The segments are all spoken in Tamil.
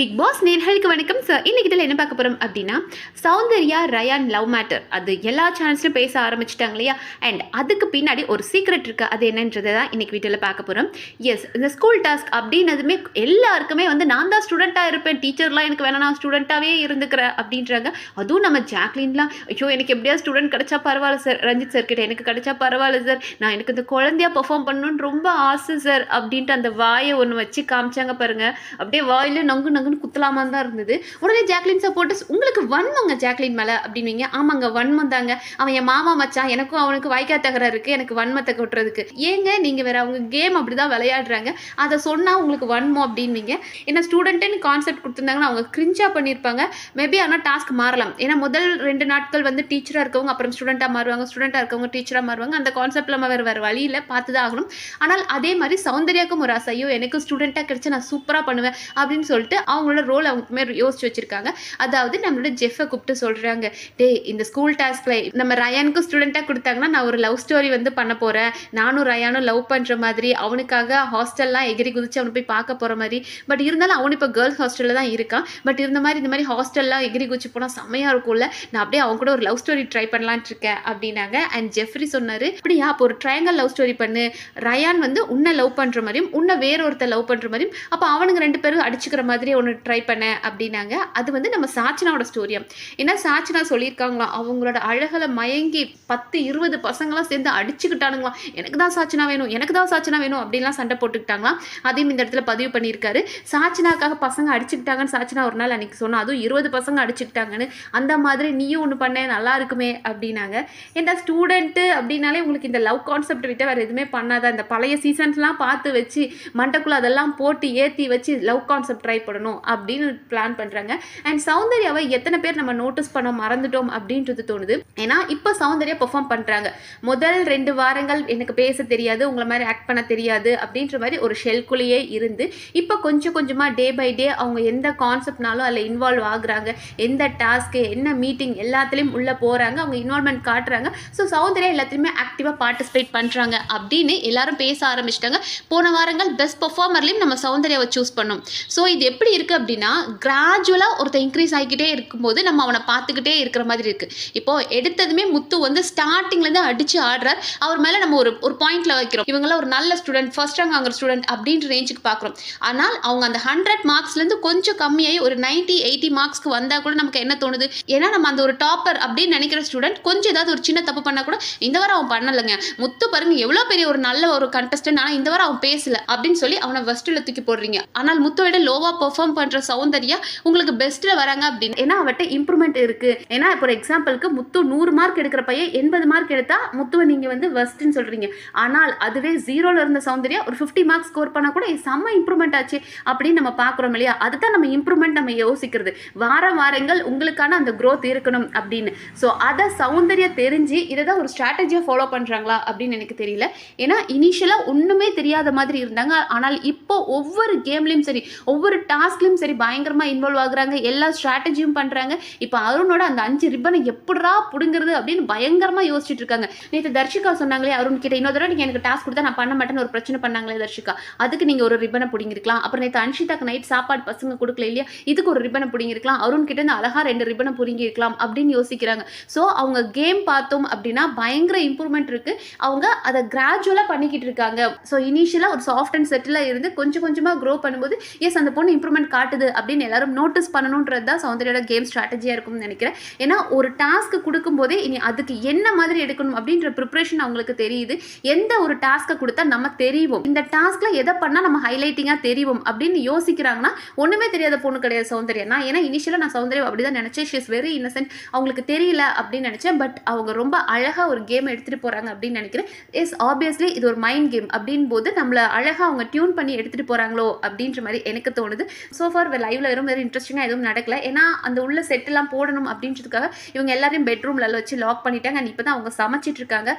பிக் பாஸ் நேர்களுக்கு வணக்கம். சார் இன்னைக்கு இதில் என்ன பார்க்க போகிறோம் அப்படின்னா சௌந்தர்யா ரயான் லவ் மேட்டர். அது எல்லா சேனல்ஸ்லையும் பேச ஆரம்பிச்சிட்டாங்க இல்லையா? அண்ட் அதுக்கு பின்னாடி ஒரு சீக்ரெட் இருக்குது அது என்னன்றதை தான் இன்னைக்கு வீட்டில் பார்க்க போகிறோம் எஸ் இந்த ஸ்கூல் டாஸ்க் அப்படின்னதுமே எல்லாருக்குமே வந்து நான் தான் ஸ்டூடெண்ட்டாக இருப்பேன். டீச்சர்லாம் எனக்கு வேணா நான் ஸ்டூடெண்ட்டாகவே இருந்துக்கிறேன் அப்படின்றாங்க. அதுவும் நம்ம ஜாக்லின்லாம் ஐயோ எனக்கு எப்படியா ஸ்டூடெண்ட் கிடைச்சா பரவாயில்ல சார் ரஞ்சித் சார் கிட்ட எனக்கு கிடைச்சா பரவாயில்ல சார் நான் எனக்கு இந்த குழந்தையாக பர்ஃபார்ம் பண்ணணும்னு ரொம்ப ஆசை சார் அப்படின்ட்டு அந்த வாயை ஒன்று வச்சு காமிச்சாங்க பாருங்கள் அப்படியே வாயில் நங்கு நங்கு நங்குன்னு குத்தலாமா தான் இருந்தது. உடனே ஜாக்லின் சப்போர்ட்டர்ஸ் உங்களுக்கு வன்மங்க ஜாக்லின் மேலே? அப்படின்னீங்க. ஆமாங்க வன்மம் தாங்க அவன் என் மாமா மச்சான். எனக்கும் அவனுக்கு வாய்க்கா தகராறு இருக்கு. எனக்கு வன்மத்தை கொட்டுறதுக்கு. ஏங்க நீங்கள் வேற அவங்க கேம் அப்படி தான் விளையாடுறாங்க. அதை சொன்னால் உங்களுக்கு வன்மம் அப்படின்னீங்க. ஏன்னா ஸ்டூடெண்ட்டுன்னு கான்செப்ட் கொடுத்துருந்தாங்கன்னா அவங்க கிரிஞ்சா பண்ணியிருப்பாங்க. மேபி ஆனால் டாஸ்க் மாறலாம். ஏன்னா முதல் ரெண்டு நாட்கள் வந்து டீச்சராக இருக்கவங்க அப்புறம் ஸ்டூடெண்ட்டாக மாறுவாங்க. ஸ்டூடெண்ட்டாக இருக்கவங்க டீச்சராக மாறுவாங்க. அந்த கான்செப்ட் நம்ம வேறு வேறு வழியில் பார்த்து தான் ஆகணும். ஆனால் அதே மாதிரி சௌந்தர்யாக்கும் ஒரு ஆசை ஐயோ எனக்கு ஸ்டூடெண்ட்டாக கிடைச்சி நான் சூப்பராக பண்ணுவேன். அப்படின்னு சொல்லிட்டு அவங்களோட ரோல் அவங்க மேலே யோசிச்சு வச்சிருக்காங்க. அதாவது நம்மளோட ஜெஃபை கூப்பிட்டு சொல்கிறாங்க டேய் இந்த ஸ்கூல் டாஸ்க்ல நம்ம ரயானுக்கும் ஸ்டூடெண்ட்டாக கொடுத்தாங்கன்னா நான் ஒரு லவ் ஸ்டோரி வந்து பண்ண போகிறேன் நானும் ரயானும் லவ் பண்ணுற மாதிரி அவனுக்காக ஹாஸ்டல்லாம் எகிரி குதிச்சு அவனை போய் பார்க்க போகிற மாதிரி. பட் இருந்தாலும் அவனு இப்போ கேர்ள்ஸ் ஹாஸ்டலில் தான் இருக்கான். பட் இருந்த மாதிரி இந்த மாதிரி ஹாஸ்டல்லாம் எகிரி குதிச்சு போனால் செம்மையாக இருக்கும்ல. நான் அப்படியே அவங்க கூட ஒரு லவ் ஸ்டோரி ட்ரை பண்ணலான்ட்டு இருக்கேன் அப்படின்னாங்க. அண்ட் ஜெஃப்ரி சொன்னார் அப்படியா அப்போ ஒரு ட்ரையாங்கல் லவ் ஸ்டோரி பண்ணு. ரயான் வந்து உன்னை லவ் பண்ணுற மாதிரியும் உன்னை வேற ஒருத்தர் லவ் பண்ணுற மாதிரியும் அப்போ அவனுங்க ரெண்டு பேரும் அடிச்சுக்கிற மாதிரி ஒன்று ட்ரை பண்ண அப்படின்னாங்க. அது வந்து நம்ம சாச்சனாவோட ஸ்டோரியா ஏன்னா சாச்சனா சொல்லியிருக்காங்களாம் அவங்களோட அழகில் மயங்கி பத்து இருபது பசங்களாம் சேர்ந்து அடிச்சுக்கிட்டானுங்களாம். எனக்கு தான் சாச்சனா வேணும் எனக்கு தான் சாச்சனா வேணும் அப்படின்லாம் சண்டை போட்டுக்கிட்டாங்களாம். அதையும் இந்த இடத்துல பதிவு பண்ணியிருக்காரு. சாச்சனாக்காக பசங்க அடிச்சுக்கிட்டாங்கன்னு சாச்சனா ஒரு நாள் அன்றைக்கி சொன்னால் அதுவும் இருபது பசங்க அடிச்சுக்கிட்டாங்கன்னு. அந்த மாதிரி நீயும் ஒன்று பண்ண நல்லா இருக்குமே அப்படின்னாங்க. ஏன்னா ஸ்டூடெண்ட்டு அப்படின்னாலே உங்களுக்கு இந்த லவ் கான்செப்ட் விட்டு வேறு எதுவுமே பண்ணாத? இந்த பழைய சீசன்ஸ்லாம் பார்த்து வச்சு மண்டக்குள்ளே அதெல்லாம் போட்டு ஏற்றி வச்சு லவ் கான்செப்ட் ட்ரை பண்ணணும். அப்படின்னு பிளான் பண்ணுறாங்க அண்ட் சௌந்தர்யாவை எத்தனை பேர் நம்ம நோட்டீஸ் பண்ண மறந்துட்டோம் அப்படின்றது தோணுது. ஏன்னா இப்போ சௌந்தர்யா பெர்ஃபார்ம் பண்ணுறாங்க முதல் ரெண்டு வாரங்கள் எனக்கு பேச தெரியாது உங்களை மாதிரி ஆக்ட் பண்ண தெரியாது அப்படின்ற மாதிரி ஒரு ஷெல்குள்ளேயே இருந்து இப்போ கொஞ்சம் கொஞ்சமாக டே பை டே அவங்க எந்த கான்செப்ட்னாலும் அதில் இன்வால்வ் ஆகுறாங்க. எந்த டாஸ்க்கு என்ன மீட்டிங் எல்லாத்துலேயும் உள்ளே போகிறாங்க அவங்க இன்வால்மெண்ட் காட்டுறாங்க. ஸோ சௌந்தர்யா எல்லாத்துலேயுமே ஆக்டிவாக பார்ட்டிசிபேட் பண்ணுறாங்க அப்படின்னு எல்லாரும் பேச ஆரம்பிச்சிட்டாங்க. போன வாரங்கள் பெஸ்ட் பெர்ஃபார்மர்லேயும் நம்ம சௌந்தர்யாவை சூஸ் பண்ணோம். ஸோ இது எப்படி இருக்குது அப்படின்னா கிராஜுவலாக ஒருத்தர் இன்க்ரீஸ் ஆகிக்கிட்டே இருக்கும்போது நம்ம அவனை பார்த்துக்கிட்டே இருக்கிற மாதிரி இருக்குது இப்போது எடுத்ததுமே முத்து வந்து ஸ்டார்டிங்லேருந்து அடித்து ஆடுறார். அவர் மேலே நம்ம ஒரு ஒரு பாயிண்ட்ல வைக்கிறோம். இவங்களாம் ஒரு நல்ல ஸ்டூடெண்ட் ஃபர்ஸ்ட் ரேங்க் வாங்குற ஸ்டூடெண்ட் அப்படின்ற ரேஞ்சுக்கு பார்க்குறோம். ஆனால் அவங்க அந்த ஹண்ட்ரட் மார்க்ஸ்லேருந்து கொஞ்சம் கம்மியாகி ஒரு நைன்ட்டி எயிட்டி மார்க்ஸ்க்கு வந்தால் கூட நமக்கு என்ன தோணுது? ஏன்னா நம்ம அந்த ஒரு டாப்பர் அப்படின்னு நினைக்கிற ஸ்டூடெண்ட் கொஞ்சம் ஏதாவது ஒரு சின்ன தப்பு பண்ணால் கூட இந்த வாரம் அவன் பண்ணலைங்க. முத்து பாருங்க எவ்வளோ பெரிய ஒரு நல்ல ஒரு கண்டஸ்டன்ட் ஆனால் இந்த வாரம் அவன் பேசல. அப்படின்னு சொல்லி அவனை ஃபஸ்ட்டில் தூக்கி போடுறீங்க. ஆனால் முத்துவோட லோவாக பெர்ஃபார்ம் பண்ணுற சௌந்தர்யா உங்களுக்கு பெஸ்ட்டில் வராங்க அப்படின்னு. ஏன்னா அவட்ட இம்ப்ரூவ்மெண்ட் இருக்குது ஏன்னா இப்போ ஒரு எக்ஸாம்பிளுக்கு முத்து நூறு மார்க் எடுக்கிற பையன் எண்பது மார்க் எடுத்தால் முத்துவை நீங்கள் வந்து ஃபஸ்ட்டுன்னு சொல்கிறீங்க ஆனால் அதுவே ஜீரோவில் இருந்த சௌந்தர்யா ஒரு ஃபிஃப்டி மார்க்ஸ் ஸ்கோர் பண்ணால் கூட செம்ம இம்ப்ரூவ்மெண்ட் ஆச்சு அப்படின்னு நம்ம பார்க்குறோம் இல்லையா? அதுதான் நம்ம இம்ப்ரூவ்மெண்ட் நம்ம யோசிக்கிறது. வார வாரங்கள் உங்களுக்கான அந்த க்ரோத் இருக்கணும் அப்படின்னு. ஸோ அதை சௌந்தர்யா தெரிஞ்சு இதை தான் ஒரு ஸ்ட்ராட்டஜியாக ஃபாலோ பண்ணுறாங்களா அப்படின்னு எனக்கு தெரியல. ஏன்னா இனிஷியலாக ஒன்றுமே தெரியாத மாதிரி இருந்தாங்க. ஆனால் இப்போ ஒவ்வொரு கேம்லேயும் சரி ஒவ்வொரு டாஸ்க் டாஸ்க்லையும் சரி பயங்கரமாக இன்வால்வ் ஆகுறாங்க. எல்லா ஸ்ட்ராட்டஜியும் பண்ணுறாங்க இப்போ அருணோட அந்த அஞ்சு ரிப்பனை எப்படிரா பிடுங்குறது அப்படின்னு பயங்கரமாக யோசிச்சுட்டு இருக்காங்க. நேற்று தர்ஷிகா சொன்னாங்களே அருண் கிட்ட இன்னொரு தடவை நீங்கள் எனக்கு டாஸ்க் கொடுத்தா நான் பண்ண மாட்டேன்னு ஒரு பிரச்சனை பண்ணாங்களே தர்ஷிகா. அதுக்கு நீங்கள் ஒரு ரிப்பனை பிடிங்கிருக்கலாம். அப்புறம் நேற்று அன்ஷிதாக்கு நைட் சாப்பாடு பசங்க கொடுக்கல இல்லையா? இதுக்கு ஒரு ரிப்பனை பிடிங்கிருக்கலாம். அருண் கிட்ட இருந்து அழகா ரெண்டு ரிப்பனை பிடிங்கிருக்கலாம் அப்படின்னு யோசிக்கிறாங்க. ஸோ அவங்க கேம் பார்த்தோம் அப்படின்னா பயங்கர இம்ப்ரூவ்மெண்ட் இருக்கு. அவங்க அதை கிராஜுவலாக பண்ணிக்கிட்டு இருக்காங்க. ஸோ இனிஷியலாக ஒரு சாஃப்ட் அண்ட் செட்டில் இருந்து கொஞ்சம் கொஞ்சமாக க்ரோ பண்ணும்போது எஸ் அந்த பொண்ணு இம்ப்ரூவ்மெண்ட் காட்டுது அப்படின்னு எல்லாரும் நோட்டீஸ் பண்ணணுன்றது தான் சௌந்தர்யோட கேம் ஸ்ட்ராட்டஜியாக இருக்கும்னு நினைக்கிறேன். ஏன்னா ஒரு டாஸ்க்கு கொடுக்கும்போதே இனி அதுக்கு என்ன மாதிரி எடுக்கணும் அப்படின்ற ப்ரிப்ரேஷன் அவங்களுக்கு தெரியுது. எந்த ஒரு டாஸ்க்கை கொடுத்தா நம்ம தெரியும் இந்த டாஸ்க்கில் எதை பண்ணால் நம்ம ஹைலைட்டிங்காக தெரியும் அப்படின்னு யோசிக்கிறாங்கன்னா ஒன்றுமே தெரியாத பொண்ணு கிடையாது சௌந்தர்யா. நான் ஏன்னா இனிஷியலாக நான் சௌந்தர்யம் அப்படி தான் நினச்சேன். ஷி இஸ் வெரி இன்னசென்ட் அவங்களுக்கு தெரியல அப்படின்னு நினச்சேன். பட் அவங்க ரொம்ப அழகாக ஒரு கேம் எடுத்துகிட்டு போகிறாங்க அப்படின்னு நினைக்கிறேன். இஸ் ஆப்வியஸ்லி இது ஒரு மைண்ட் கேம் அப்படின் போது நம்மளை அழகாக அவங்க டியூன் பண்ணி எடுத்துகிட்டு போகிறாங்களோ அப்படின்ற மாதிரி எனக்கு தோணுது. ஸோ ஃபார் லைவ்ல வெறும் வெறும் இன்ட்ரெஸ்டிங்காக எதுவும் நடக்கல. ஏன்னா அந்த உள்ள செட்டெல்லாம் போடணும் அப்படின்றதுக்காக இவங்க எல்லாரையும் பெட்ரூம்ல வச்சு லாக் பண்ணிட்டாங்க. அண்ட் இப்போ தான் அவங்க சமைச்சிட்டு இருக்காங்க.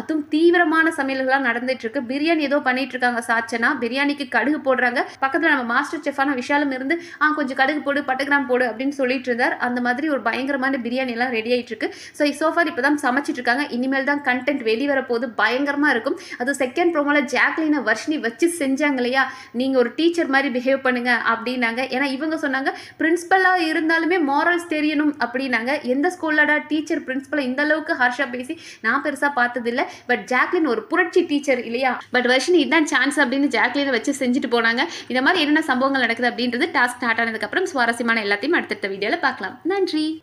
அதுவும் தீவிரமான சமையல்கள்லாம் நடந்துட்டு இருக்கு பிரியாணி ஏதோ பண்ணிட்டு இருக்காங்க சாச்சனா. பிரியாணிக்கு கடுகு போடுறாங்க. பக்கத்தில் நம்ம மாஸ்டர் செஃபான விஷாலும் இருந்து ஆ கொஞ்சம் கடுகு போடு பட்டகிராம் போடு அப்படின்னு சொல்லிட்டு இருந்தார் அந்த மாதிரி ஒரு பயங்கரமான பிரியாணி எல்லாம் ரெடி ஆயிட்டு இருக்கு ஸோ சோஃபார் இப்போ தான் சமைச்சிட்டு இருக்காங்க இனிமேல் தான் கண்டென்ட் வெளிவர போது பயங்கரமா இருக்கும். அது செகண்ட் ப்ரோமோல ஜாக்லினை வர்ஷினி வச்சு செஞ்சாங்க இல்லையா? நீங்க ஒரு டீச்சர் மாதிரி பிஹேவ் பண்ணுங்க அப்படின்னாங்க. ஏன்னா இவங்க சொன்னாங்க பிரின்சிபலா இருந்தாலுமே மாரல்ஸ் தெரியணும் அப்படின்னாங்க. எந்த ஸ்கூல்லடா டீச்சர் பிரின்சிபலை இந்த அளவுக்கு ஹர்ஷா பேசி நான் பெருசா பார்த்ததில்ல. பட் ஜாக்லின் ஒரு புரட்சி டீச்சர் இல்லையா? பட் வர்ஷினி இதான் சான்ஸ் அப்படின்னு ஜாக்லினை வச்சு செஞ்சுட்டு போனாங்க. இந்த மாதிரி என்னென்ன சம்பவங்கள் நடக்குது அப்படின்றது டாஸ்க் ஸ்டார்ட் ஆனதுக்கப்புறம் சுவாரஸ்யமான எல்லாத்தையும் அடுத்தடுத்த வீடியோவில் பார்க்கலாம். நன்றி.